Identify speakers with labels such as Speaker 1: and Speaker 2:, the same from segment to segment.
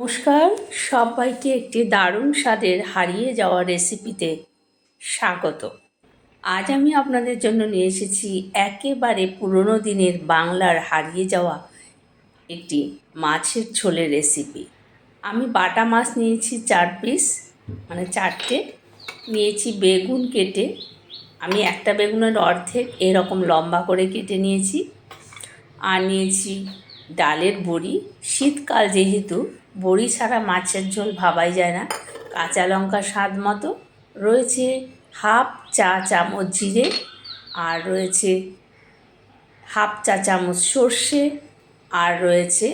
Speaker 1: নমস্কার, সবাইকে একটি দারুণ স্বাদের হারিয়ে যাওয়া রেসিপিতে স্বাগত। আজ আমি আপনাদের জন্য নিয়ে এসেছি একেবারে পুরনো দিনের বাংলার হারিয়ে যাওয়া একটি মাছের ছোলের রেসিপি আমি বাটা মাছ নিয়েছি চার পিস মানে চারটে। নিয়েছি বেগুন কেটে। আমি একটা বেগুনের অর্ধেক এরকম লম্বা করে কেটে নিয়েছি। আর নিয়েছি ডালের বড়ি। শীতকাল যেহেতু বড়ি ছাড়া মাছের ঝোল ভাবাই যায় না। কাঁচা লঙ্কা স্বাদ মতো, রয়েছে হাফ চা চামচ জিরে আর রয়েছে হাফ চা চামচ সর্ষে আর রয়েছে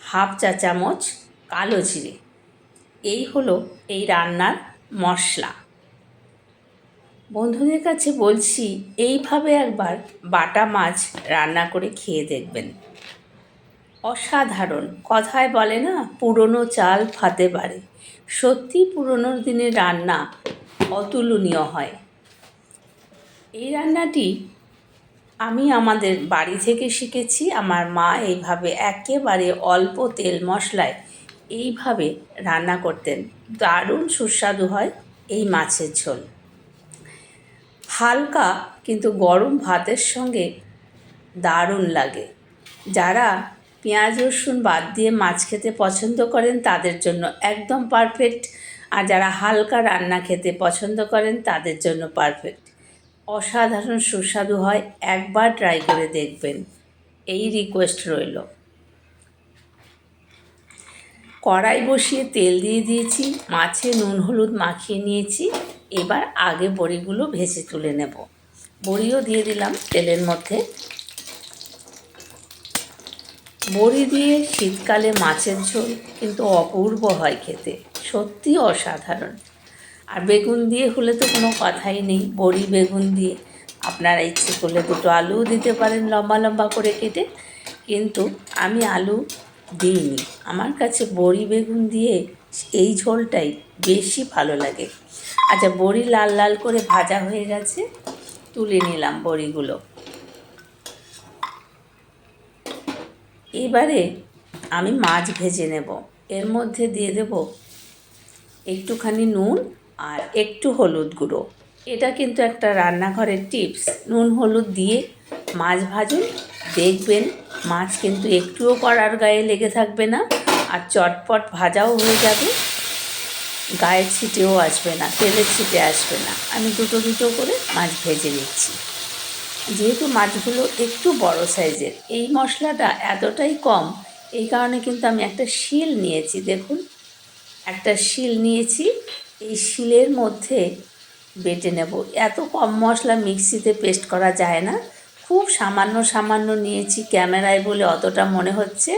Speaker 1: হাফ চা চামচ কালো জিরে। এই হলো এই রান্নার মশলা। বন্ধুদের কাছে বলছি, এইভাবে একবার বাটা মাছ রান্না করে খেয়ে দেখবেন। অসাধারণ। কথায় বলে না, পুরনো চাল ফাতে পারে সত্যি পুরনো দিনের রান্না অতুলনীয় হয়। এই রান্নাটি আমি আমাদের বাড়ি থেকে শিখেছি। আমার মা এইভাবে একেবারে অল্প তেল মশলায় এইভাবে রান্না করতেন। দারুণ সুস্বাদু হয় এই মাছের ঝোল। হালকা কিন্তু গরম ভাতের সঙ্গে দারুণ লাগে। যারা পেঁয়াজ, রসুন বাদ দিয়ে মাছ খেতে পছন্দ করেন তাদের জন্য একদম পারফেক্ট আর যারা হালকা রান্না খেতে পছন্দ করেন তাদের জন্য পারফেক্ট অসাধারণ সুস্বাদু হয়, একবার ট্রাই করে দেখবেন। এই রিকোয়েস্ট রইল। কড়াই বসিয়ে তেল দিয়ে দিয়েছি, মাছে নুন, হলুদ মাখিয়ে নিয়েছি। এবার আগে বড়িগুলো ভেজে তুলে নেব। বড়িও দিয়ে দিলাম তেলের মধ্যে। বড়ি দিয়ে শীতকালে মাছের ঝোল কিন্তু অপূর্ব হয় খেতে। সত্যি অসাধারণ। আর বেগুন দিয়ে হলে তো কোনো কথাই নেই। বড়ি, বেগুন দিয়ে আপনারা ইচ্ছে করলে দুটো আলুও দিতে পারেন লম্বা লম্বা করে কেটে। কিন্তু আমি আলু দিইনি। আমার কাছে বড়ি, বেগুন দিয়ে এই ঝোলটাই বেশি ভালো লাগে। আচ্ছা বড়ি লাল লাল করে ভাজা হয়ে গেছে। তুলে নিলাম বড়িগুলো। এবারে আমি মাছ ভেজে নেব। এর মধ্যে দিয়ে দেব একটুখানি নুন আর একটু হলুদ গুঁড়ো। এটা কিন্তু একটা রান্নাঘরের টিপস। নুন হলুদ দিয়ে মাছ ভাজুন। দেখবেন মাছ কিন্তু একটুও কড়ার গায়ে লেগে থাকবে না আর চটপট ভাজাও হয়ে যাবে। গায়ে ছিটেও আসবে না, তেলের ছিটে আসবে না। আমি দুটো দুটো করে মাছ ভেজে নিচ্ছি। যেহেতু মাছগুলো একটু বড় সাইজের, এই মশলাটা এতটাই কম, এই কারণে কিন্তু আমি একটা শিল নিয়েছি, দেখুন। একটা শিল নিয়েছি, এই শিলের মধ্যে বেটে নেব। এত কম মশলা মিক্সিতে পেস্ট করা যায় না। খুব সামান্য সামান্য নিয়েছি ক্যামেরায় বলে অতটা মনে হচ্ছে।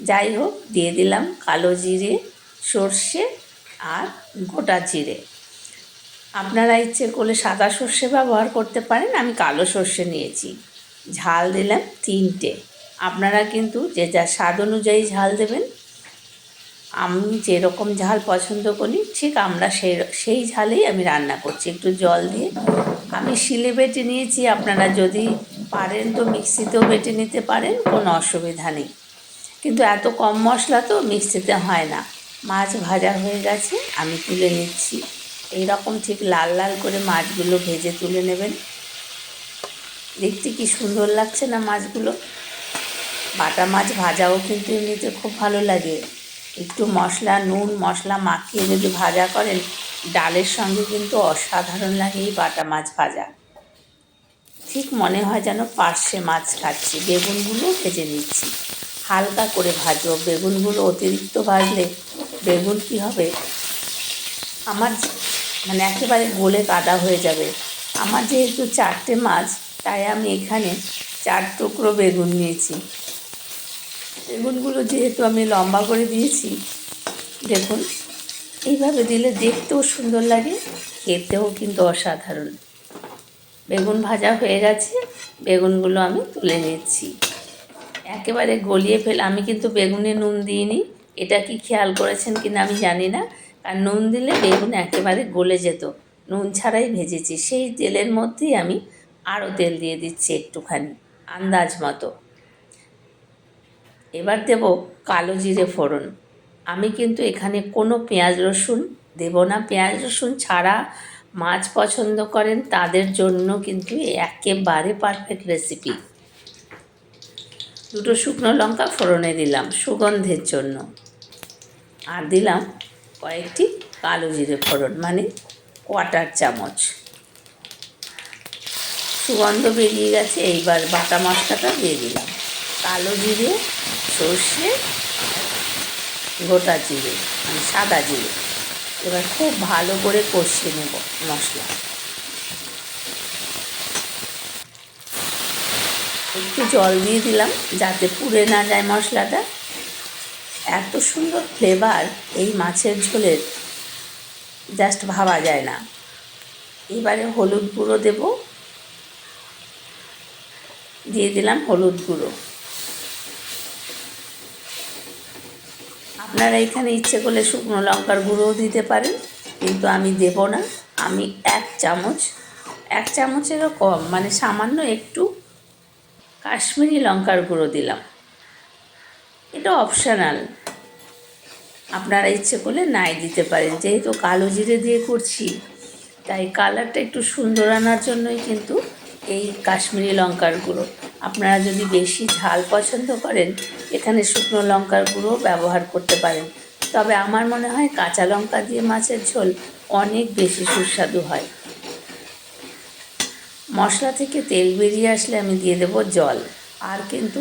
Speaker 1: যাই হোক, দিয়ে দিলাম কালো জিরে, সর্ষে আর গোটা জিরে। আপনারা ইচ্ছে করলে সাদা সর্ষে ব্যবহার করতে পারেন, আমি কালো সর্ষে নিয়েছি। ঝাল দিলাম তিনটে। আপনারা কিন্তু যে যা স্বাদ অনুযায়ী ঝাল দেবেন, আমি যেরকম ঝাল পছন্দ করি, ঠিক আমরা সেই সেই ঝালেই আমি রান্না করছি। একটু জল দিয়ে। আমি শিলে বেটে নিয়েছি, আপনারা যদি পারেন তো মিক্সিতেও বেটে নিতে পারেন, কোনো অসুবিধা নেই। কিন্তু এত কম মশলা তো মিক্সিতে হয় না। মাছ ভাজা হয়ে গেছে, আমি তুলে নিচ্ছি। এই রকম ঠিক লাল লাল করে মাছগুলো ভেজে তুলে নেবেন। দেখতে কি সুন্দর লাগছে না মাছগুলো? বাটা মাছ ভাজাও কিন্তু এমনিতে খুব ভালো লাগে। একটু মশলা, নুন, মশলা মাখিয়ে যদি ভাজা করেন, ডালের সঙ্গে কিন্তু অসাধারণ লাগে এই বাটা মাছ ভাজা। ঠিক মনে হয় যেন পার্শে মাছ খাচ্ছি। বেগুনগুলো ভেজে নিচ্ছি। হালকা করে ভাজবো বেগুনগুলো অতিরিক্ত ভাজলে বেগুন কী হবে? আমার মানে একেবারে গোলে কাদা হয়ে যাবে। আমার যেহেতু চারটে মাছ, তাই আমি এখানে চার টুকরো বেগুন নিয়েছি। বেগুনগুলো যেহেতু আমি লম্বা করে দিয়েছি, দেখুন, এইভাবে দিলে দেখতেও সুন্দর লাগে, খেতেও কিন্তু অসাধারণ। বেগুন ভাজা হয়ে গেছে, বেগুনগুলো আমি তুলে নিচ্ছি। একেবারে গলিয়ে ফেল, আমি কিন্তু বেগুনে নুন দিইনি, এটা কি খেয়াল করেছেন কিনা আমি জানি না আর নুন দিলে বেগুন একেবারে গলে যেত। নুন ছাড়াই ভেজেছি। সেই তেলের মধ্যেই আমি আরও তেল দিয়ে দিচ্ছি একটুখানি, আন্দাজ মতো। এবার দেব কালো জিরে ফোড়ন। আমি কিন্তু এখানে কোনো পেঁয়াজ রসুন দেব না। পেঁয়াজ রসুন ছাড়া মাছ পছন্দ করেন, তাদের জন্য কিন্তু একেবারে পারফেক্ট রেসিপি। দুটো শুকনো লঙ্কা ফোড়নে দিলাম সুগন্ধের জন্য। আর দিলাম কয়েকটি কালো জিরে ফোড়ন মানে কোয়াটার চামচ। সুগন্ধ বেরিয়ে গেছে, এইবার বাটা মশলাটা দিয়ে দিলাম। কালো জিরে, সর্ষে, গোটা জিরে মানে সাদা জিরে। এবার খুব ভালো করে কষিয়ে নেব মশলা। একটু জল দিয়ে দিলাম, যাতে পুড়ে না যায় মশলাটা। এত সুন্দর ফ্লেভার এই মাছের ঝোলের জাস্ট ভাবা যায় না। এবারে হলুদ গুঁড়ো দেব। দিয়ে দিলাম হলুদ গুঁড়ো। আপনারা এখানে ইচ্ছে করলে শুকনো লঙ্কার গুঁড়োও দিতে পারেন, কিন্তু আমি দেব না। আমি এক চামচ, এক চামচেরও কম মানে সামান্য একটু কাশ্মীরি লঙ্কার গুঁড়ো দিলাম। এটা অপশানাল আপনারা ইচ্ছে করলে নাই দিতে পারেন। যেহেতু কালো জিরে দিয়ে করছি, তাই কালারটা একটু সুন্দর আনার জন্যই কিন্তু এই কাশ্মীরি লঙ্কার গুঁড়ো। আপনারা যদি বেশি ঝাল পছন্দ করেন, এখানে শুকনো লঙ্কার গুঁড়ো ব্যবহার করতে পারেন। তবে আমার মনে হয় কাঁচা লঙ্কা দিয়ে মাছের ঝোল অনেক বেশি সুস্বাদু হয়। মশলা থেকে তেল বেরিয়ে আসলে আমি দিয়ে দেবো জল। আর কিন্তু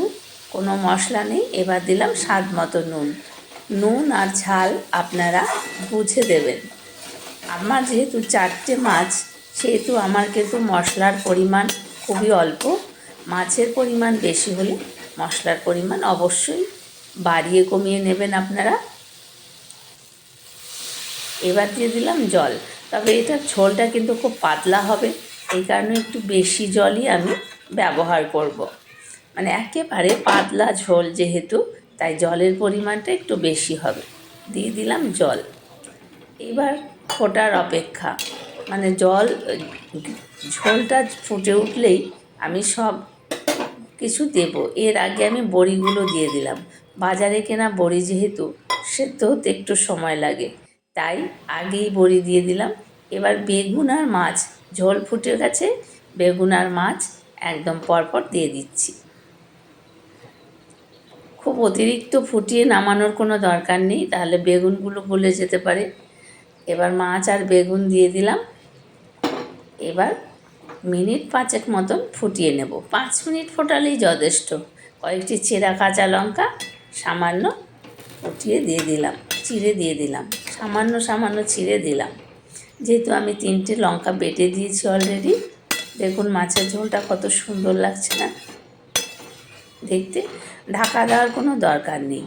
Speaker 1: কোনো মশলা নেই, এবার দিলাম স্বাদ মতো নুন। নুন আর ঝাল আপনারা বুঝে দেবেন। আমার যেহেতু চারটে মাছ, সেহেতু আমার কিন্তু মশলার পরিমাণ খুবই অল্প। মাছের পরিমাণ বেশি হলে মশলার পরিমাণ অবশ্যই বাড়িয়ে কমিয়ে নেবেন আপনারা। এবার দিয়ে দিলাম জল। তবে এটার ঝোলটা কিন্তু খুব পাতলা হবে, এই কারণে একটু বেশি জলই আমি ব্যবহার করব। মানে একেবারে পাতলা ঝোল যেহেতু জলের পরিমাণটা একটু বেশি হবে। দিয়ে দিলাম জল। এবার ফোটার অপেক্ষা। মানে জল, ঝোলটা ফুটে উঠলেই আমি সব কিছু দেব। এর আগে আমি বড়িগুলো দিয়ে দিলাম। বাজারে কেনা বড়ি যেহেতু সেদ্ধ হতে একটু সময় লাগে। তাই আগেই বড়ি দিয়ে দিলাম। এবার বেগুন আর মাছ। ঝোল ফুটে গেছে, বেগুন আর মাছ একদম পরপর দিয়ে দিচ্ছি। খুব অতিরিক্ত ফুটিয়ে নামানোর কোনো দরকার নেই, তাহলে বেগুনগুলো গলে যেতে পারে। এবার মাছ আর বেগুন দিয়ে দিলাম। এবার মিনিট পাঁচেক মতন ফুটিয়ে নেব। পাঁচ মিনিট ফোটালেই যথেষ্ট। কয়েকটি চেরা কাঁচা লঙ্কা সামান্য ফুটিয়ে দিয়ে দিলাম, চিড়ে দিয়ে দিলাম। সামান্য সামান্য চিড়ে দিলাম। যেহেতু আমি তিনটে লঙ্কা বেটে দিয়েছি অলরেডি দেখুন মাছের ঝোলটা কত সুন্দর লাগছে না। দেখতে। ঢাকা দেওয়ার কোনো দরকার নেই।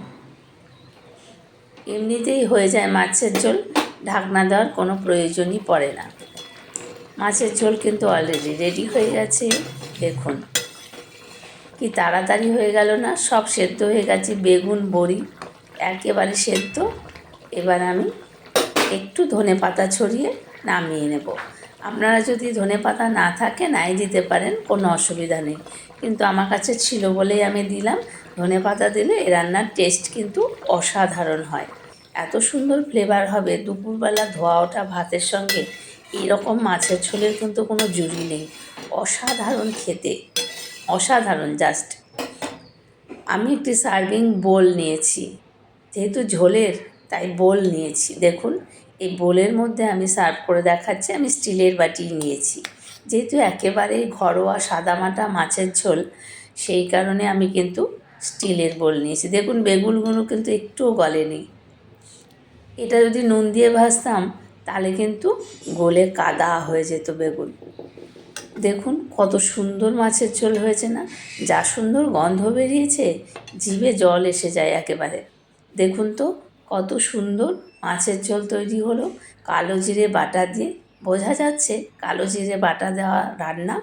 Speaker 1: এমনিতেই হয়ে যায় মাছের ঝোল, ঢাকনা দেওয়ার কোনো প্রয়োজনই পড়ে না। মাছের ঝোল কিন্তু অলরেডি রেডি হয়ে গেছে, দেখুন। কি তাড়াতাড়ি হয়ে গেল না? সব সেদ্ধ হয়ে গেছে, বেগুন, বড়ি, একেবারে সেদ্ধ। এবার আমি একটু ধনে পাতা ছড়িয়ে নামিয়ে নেব। আপনারা যদি ধনে পাতা না থাকে নাই দিতে পারেন, কোনো অসুবিধা নেই। কিন্তু আমার কাছে ছিল বলেই আমি দিলাম। ধনে পাতা দিলে এ রান্নার টেস্ট কিন্তু অসাধারণ হয়। এত সুন্দর ফ্লেভার হবে, দুপুরবেলা ধোয়া ওঠা ভাতের সঙ্গে এরকম মাছের ঝোলের কিন্তু কোনো জুড়ি নেই। অসাধারণ খেতে, অসাধারণ জাস্ট আমি একটি সার্ভিং বোল নিয়েছি, যেহেতু ঝোলের, তাই বোল নিয়েছি। দেখুন এই বোলের মধ্যে আমি সার্ভ করে দেখাচ্ছি, আমি স্টিলের বাটি নিয়েছি। যেহেতু একেবারে ঘরোয়া সাদামাটা মাছের ঝোল, সেই কারণে আমি কিন্তু স্টিলের বোল নিয়েছি। দেখুন, বেগুনগুলো কিন্তু একটুও গলেনি। এটা যদি নুন দিয়ে ভাজতাম, তাহলে কিন্তু গোলে কাদা হয়ে যেত বেগুন। দেখুন, কত সুন্দর মাছের ঝোল হয়েছে না? যা সুন্দর গন্ধ বেরিয়েছে, জিভে জল এসে যায় একেবারে। দেখুন তো কত সুন্দর মাছের ঝোল তৈরি হলো। কালো জিরে বাটা দিয়ে। বোঝা যাচ্ছে কালো জিরে বাটা দেওয়া রান্না।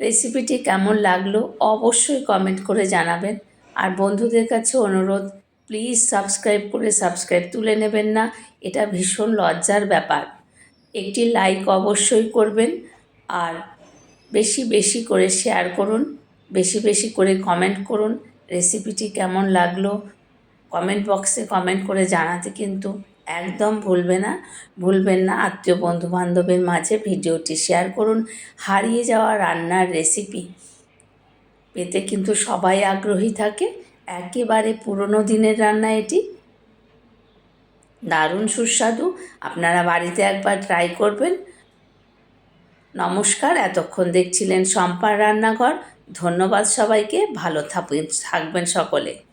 Speaker 1: রেসিপিটি কেমন লাগল অবশ্যই কমেন্ট করে জানাবেন। আর বন্ধুদের কাছে অনুরোধ প্লিজ সাবস্ক্রাইব করে সাবস্ক্রাইব তুলে নেবেন না। এটা ভীষণ লজ্জার ব্যাপার। একটি লাইক অবশ্যই করবেন। আর বেশি বেশি করে শেয়ার করুন। বেশি বেশি করে কমেন্ট করুন। রেসিপিটি কেমন লাগল কমেন্ট বক্সে কমেন্ট করে জানাতে কিন্তু একদম ভুলবে না। ভুলবেন না, আত্মীয় বন্ধু বান্ধবের মাঝে ভিডিওটি শেয়ার করুন। হারিয়ে যাওয়া রান্নার রেসিপি পেতে কিন্তু সবাই আগ্রহী থাকে। একেবারে পুরনো দিনের রান্না এটি। দারুণ সুস্বাদু। আপনারা বাড়িতে একবার ট্রাই করবেন। নমস্কার। এতক্ষণ দেখছিলেন শম্পার রান্নাঘর। ধন্যবাদ সবাইকে। ভালো থাকবেন থাকবেন সকলে।